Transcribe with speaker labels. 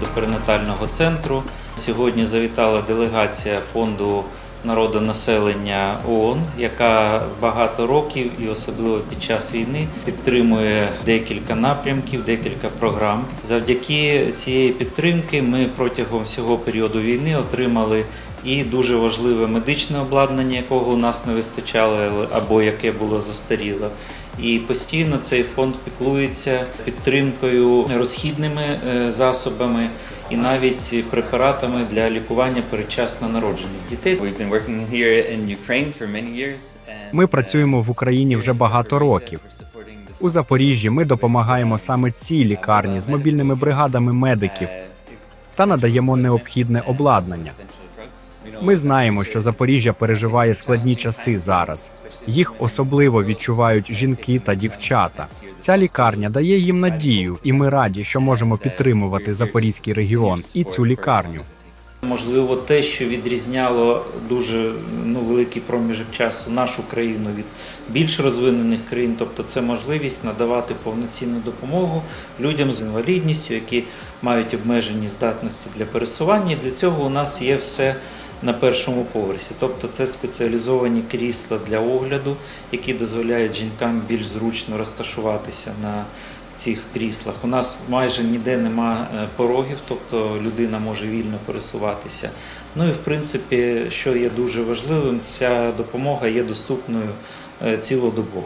Speaker 1: до перинатального центру. Сьогодні завітала делегація фонду народонаселення ООН, яка багато років і особливо під час війни підтримує декілька напрямків, декілька програм. Завдяки цієї підтримки ми протягом всього періоду війни отримали і дуже важливе медичне обладнання, якого у нас не вистачало або яке було застаріло. І постійно цей фонд піклується підтримкою розхідними е, засобами і навіть препаратами для лікування передчасно народжених дітей.
Speaker 2: Ми працюємо в Україні вже багато років. У Запоріжжі ми допомагаємо саме цій лікарні з мобільними бригадами медиків та надаємо необхідне обладнання. Ми знаємо, що Запоріжжя переживає складні часи зараз. Їх особливо відчувають жінки та дівчата. Ця лікарня дає їм надію, і ми раді, що можемо підтримувати Запорізький регіон і цю лікарню.
Speaker 1: Можливо, те, що відрізняло дуже ну, великий проміжок часу нашу країну від більш розвинених країн, тобто це можливість надавати повноцінну допомогу людям з інвалідністю, які мають обмежені здатності для пересування. Для цього у нас є все на першому поверсі. Тобто це спеціалізовані крісла для огляду, які дозволяють жінкам більш зручно розташуватися на цих кріслах. У нас майже ніде нема е, порогів, тобто людина може вільно пересуватися. Ну і в принципі, що є дуже важливим, ця допомога є доступною е, цілодобово.